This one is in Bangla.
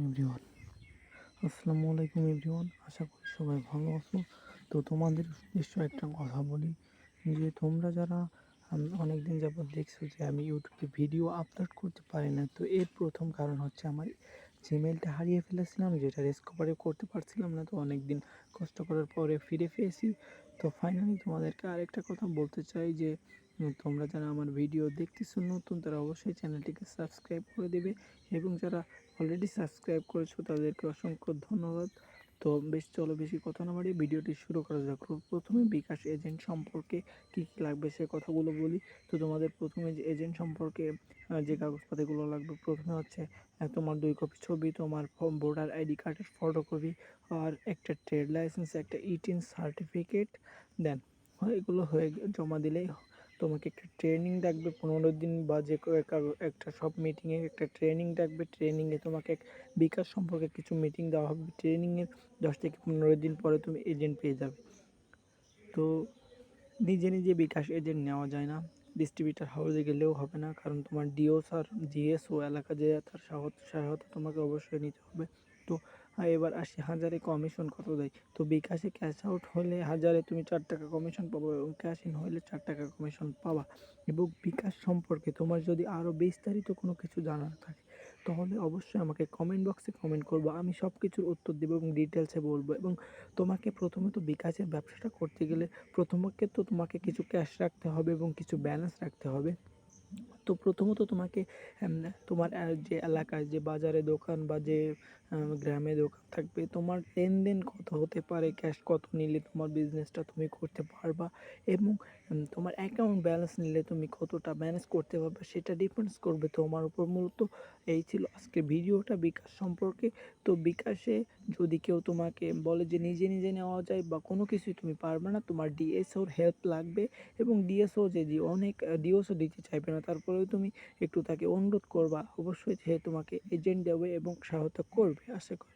এভরিওয়ান, আসসালামু আলাইকুম এভরিওয়ান, আশা করি সবাই ভালো আছো। তো তোমাদের উদ্দেশ্য একটা কথা বলি যে, তোমরা যারা অনেক দিন যাবত দেখছ যে আমি ইউটিউবে ভিডিও আপলোড করতে পারি না, তো এর প্রথম কারণ হচ্ছে আমার জিমেলটা হারিয়ে ফেলেছিলাম, যেটা ডিসকভারি করতে পারছিলাম না, তো অনেক দিন কষ্ট করার পরে ফিরে পেয়েছি। তো ফাইনালি তোমাদেরকে আরেকটা কথা বলতে চাই যে তোমরা যারা আমার ভিডিও দেখতেছো নতুন, তারা অবশ্যই চ্যানেলটিকে সাবস্ক্রাইব করে দেবে এবং যারা অলরেডি সাবস্ক্রাইব করেছ, তাদেরকে অসংখ্য ধন্যবাদ। তো বেশ, চলো বেশি কথা না বাড়িয়ে ভিডিওটি শুরু করা যাক। প্রথমে বিকাশ এজেন্ট সম্পর্কে কী কী লাগবে সে কথাগুলো বলি। তো তোমাদের প্রথমে যে এজেন্ট সম্পর্কে যে কাগজপাতিগুলো লাগবে, প্রথমে হচ্ছে তোমার দুই কপি ছবি, তোমার ভোটার আইডি কার্ডের ফটোকপি আর একটা ট্রেড লাইসেন্স একটা ইটিন সার্টিফিকেট দেন এগুলো হয়ে জমা দিলেই তোমাকে একটা ট্রেনিং ডাকবে পনেরো দিন বা যে একটা সব মিটিংয়ে একটা ট্রেনিং ডাকবে ট্রেনিংয়ে তোমাকে বিকাশ সম্পর্কে কিছু মিটিং দেওয়া হবে ট্রেনিংয়ের দশ থেকে পনেরো দিন পরে তুমি এজেন্ট পেয়ে যাবে। তো নিজে নিজে বিকাশ এজেন্ট নেওয়া যায় না ডিস্ট্রিবিউটার হাউসে গেলেও হবে না, কারণ তোমার ডিওস আর জিএসও এলাকা যে তার সহায়তা তোমাকে অবশ্যই নিতে হবে। তো এবার আসি হাজারে কমিশন কত দেয়? তো বিকাশে ক্যাশ আউট হলে হাজারে তুমি চার টাকা কমিশন পাবো, এবং ক্যাশ ইন হলে চার টাকা কমিশন পাবা। এবং বিকাশ সম্পর্কে তোমার যদি আরও বিস্তারিত কোনো কিছু জানার থাকে, তাহলে অবশ্যই আমাকে কমেন্ট বক্সে কমেন্ট করব। আমি সব কিছুর উত্তর দেবো এবং ডিটেলসে বলব। এবং তোমাকে প্রথমে তো বিকাশের ব্যবসাটা করতে গেলে, প্রথমকে তো তোমাকে কিছু ক্যাশ রাখতে হবে এবং কিছু ব্যালেন্স রাখতে হবে। তো প্রথমত তোমাকে তোমার যে এলাকায় যে বাজারে দোকান বা যে গ্রামে দোকান থাকবে, তোমার লেনদেন কত হতে পারে, ক্যাশ কত নিলে তোমার বিজনেসটা তুমি করতে পারবা এবং তোমার অ্যাকাউন্ট ব্যালেন্স নিলে তুমি কতটা ম্যানেজ করতে পারবে সেটা ডিপেন্ডস করবে তোমার উপর। মূলত এই ছিল আজকে ভিডিওটা বিকাশ সম্পর্কে। তো বিকাশে যদি কেউ তোমাকে বলে যে নিজে নিজে নেওয়া যায় বা কোনো কিছুই তুমি পারবে না, তোমার ডিএসওর হেল্প লাগবে এবং ডিএসও যদি অনেক ডিওসও দিতে চাইবে না তারপরেও তুমি একটু তাকে অনুরোধ করবা। অবশ্যই সে তোমাকে এজেন্ট দেবে এবং সহায়তা করবে, আশা করি।